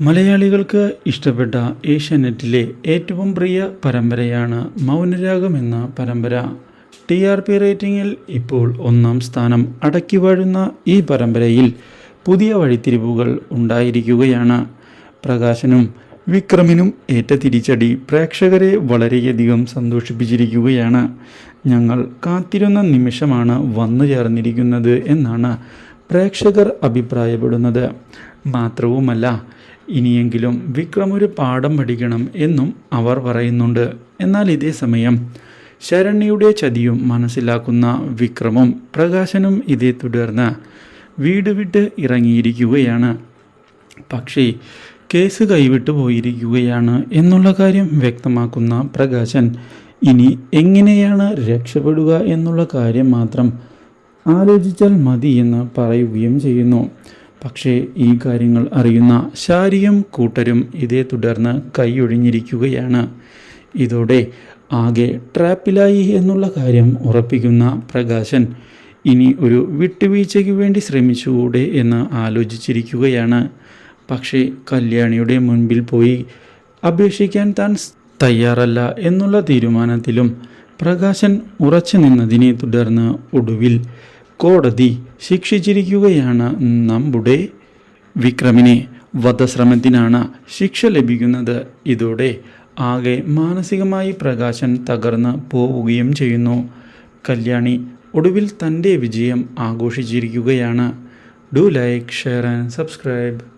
മലയാളികൾക്ക് ഇഷ്ടപ്പെട്ട ഏഷ്യാനെറ്റിലെ ഏറ്റവും പ്രിയ പരമ്പരയാണ് മൗനരാഗം എന്ന പരമ്പര. ടി ആർ പി റേറ്റിംഗിൽ ഇപ്പോൾ ഒന്നാം സ്ഥാനം അടക്കി വാഴുന്ന ഈ പരമ്പരയിൽ പുതിയ വഴിത്തിരിവുകൾ ഉണ്ടായിരിക്കുകയാണ്. പ്രകാശനും വിക്രമിനും ഏറ്റ തിരിച്ചടി പ്രേക്ഷകരെ വളരെയധികം സന്തോഷിപ്പിച്ചിരിക്കുകയാണ്. ഞങ്ങൾ കാത്തിരുന്ന നിമിഷമാണ് വന്നു ചേർന്നിരിക്കുന്നത് എന്നാണ് പ്രേക്ഷകർ അഭിപ്രായപ്പെടുന്നത്. മാത്രവുമല്ല ഇനിയെങ്കിലും വിക്രം ഒരു പാഠം പഠിക്കണം എന്നും അവർ പറയുന്നുണ്ട്. എന്നാൽ ഇതേ സമയം ശരണ്യയുടെ ചതിയും മനസ്സിലാക്കുന്ന വിക്രമും പ്രകാശനും ഇതേ തുടർന്ന് വീട് വിട്ട് ഇറങ്ങിയിരിക്കുകയാണ്. പക്ഷേ കേസ് കൈവിട്ടു പോയിരിക്കുകയാണ് എന്നുള്ള കാര്യം വ്യക്തമാക്കുന്ന പ്രകാശൻ ഇനി എങ്ങനെയാണ് രക്ഷപ്പെടുക എന്നുള്ള കാര്യം മാത്രം ആലോചിച്ചാൽ മതി എന്ന് പറയുകയും ചെയ്യുന്നു. പക്ഷേ ഈ കാര്യങ്ങൾ അറിയുന്ന ശാരിയും കൂട്ടരും ഇതേ തുടർന്ന് കൈയൊഴിഞ്ഞിരിക്കുകയാണ്. ഇതോടെ ആകെ ട്രാപ്പിലായി എന്നുള്ള കാര്യം ഉറപ്പിക്കുന്ന പ്രകാശൻ ഇനി ഒരു വിട്ടുവീഴ്ചയ്ക്ക് വേണ്ടി ശ്രമിച്ചുകൂടെ എന്ന് ആലോചിച്ചിരിക്കുകയാണ്. പക്ഷേ കല്യാണിയുടെ മുൻപിൽ പോയി അപേക്ഷിക്കാൻ താൻ തയ്യാറല്ല എന്നുള്ള തീരുമാനത്തിലും പ്രകാശൻ ഉറച്ചു നിന്നതിനെ തുടർന്ന് ഒടുവിൽ കോടതി ശിക്ഷിച്ചിരിക്കുകയാണ് നമ്മുടെ വിക്രമിനെ. വധശ്രമത്തിനാണ് ശിക്ഷ ലഭിക്കുന്നത്. ഇതോടെ ആകെ മാനസികമായി പ്രകാശൻ തകർന്ന് പോവുകയും ചെയ്യുന്നു. കല്യാണി ഒടുവിൽ തന്റെ വിജയം ആഘോഷിച്ചിരിക്കുകയാണ്. Do like share and subscribe.